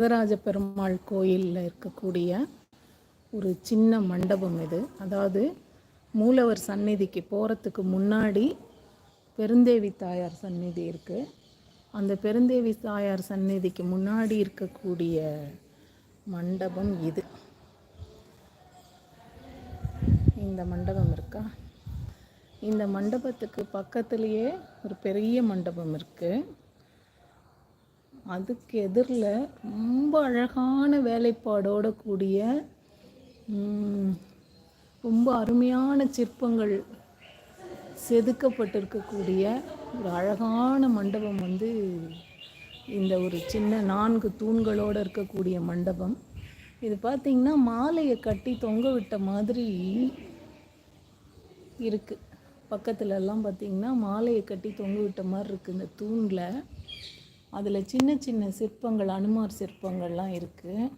வரதராஜ பெருமாள் கோயிலில் இருக்கக்கூடிய ஒரு சின்ன மண்டபம் இது. அதாவது மூலவர் சந்நிதிக்கு போகிறதுக்கு முன்னாடி பெருந்தேவி தாயார் சந்நிதி இருக்குது அந்த பெருந்தேவி தாயார் சந்நிதிக்கு முன்னாடி இருக்கக்கூடிய மண்டபம் இது. இந்த மண்டபம் இருக்கா? இந்த மண்டபத்துக்கு பக்கத்துலேயே ஒரு பெரிய மண்டபம் இருக்குது அதுக்கு எதிரில் ரொம்ப அழகான வேலைப்பாடோட கூடிய ரொம்ப அருமையான சிற்பங்கள் செதுக்கப்பட்டிருக்கக்கூடிய ஒரு அழகான மண்டபம் வந்து இந்த ஒரு சின்ன நான்கு தூண்களோடு இருக்கக்கூடிய மண்டபம். இது பார்த்திங்கன்னா மாலையை கட்டி தொங்க விட்ட மாதிரி இருக்குது பக்கத்துலலாம் பார்த்திங்கன்னா மாலையை கட்டி தொங்க விட்ட மாதிரி இருக்குது இந்த தூணில். அதில் சின்ன சின்ன சிற்பங்கள் அனுமார் சிற்பங்கள்லாம் இருக்குது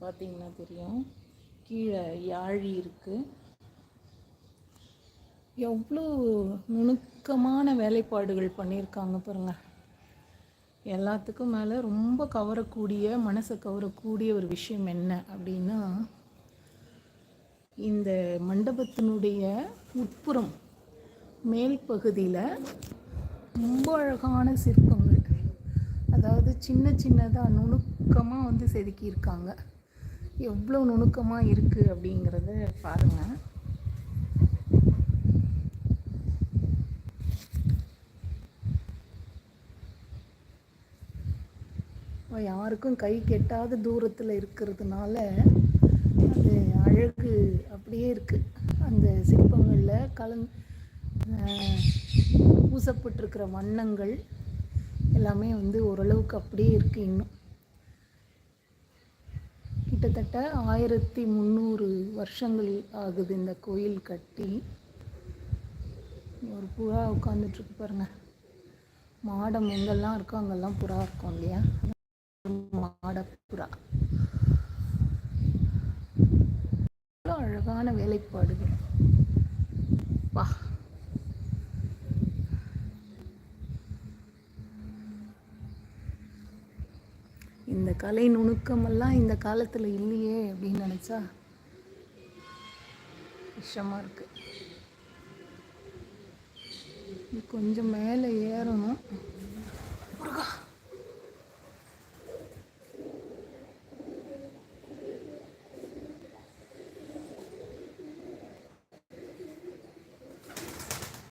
பார்த்தீங்கன்னா தெரியும். கீழே யாழி இருக்குது எவ்வளோ நுணுக்கமான வேலைப்பாடுகள் பண்ணியிருக்காங்க பாருங்கள் எல்லாத்துக்கும் மேலே ரொம்ப கவரக்கூடிய மனசை கவரக்கூடிய ஒரு விஷயம் என்ன அப்படின்னா இந்த மண்டபத்தினுடைய உட்புறம் மேல் பகுதியில் ரொம்ப அழகான சிற்பங்கள். அதாவது சின்ன சின்னதாக நுணுக்கமாக வந்து செதுக்கியிருக்காங்க. எவ்வளோ நுணுக்கமாக இருக்குது அப்படிங்கிறத பாருங்கள் யாருக்கும் கை கெட்டாத தூரத்தில் இருக்கிறதுனால அது அழகு அப்படியே இருக்குது அந்த சிற்பங்களில் கலந் பூசப்பட்டிருக்கிற வண்ணங்கள் எல்லாமே வந்து ஓரளவுக்கு அப்படியே இருக்குது இன்னும். கிட்டத்தட்ட ஆயிரத்தி முந்நூறு வருஷங்கள் ஆகுது இந்த கோயில் கட்டி. ஒரு புறா உட்காந்துட்ருக்கு பாருங்க. மாடம் எங்கெல்லாம் இருக்கோ அங்கெல்லாம் புறா இருக்கும் இல்லையா? மாடப்புறா அழகான வேலைப்பாடு. இந்த கலை நுணுக்கமெல்லாம் இந்த காலத்தில் இல்லையே அப்படின்னு நினச்சா விஷமாக இருக்குது கொஞ்சம் மேலே ஏறணும்.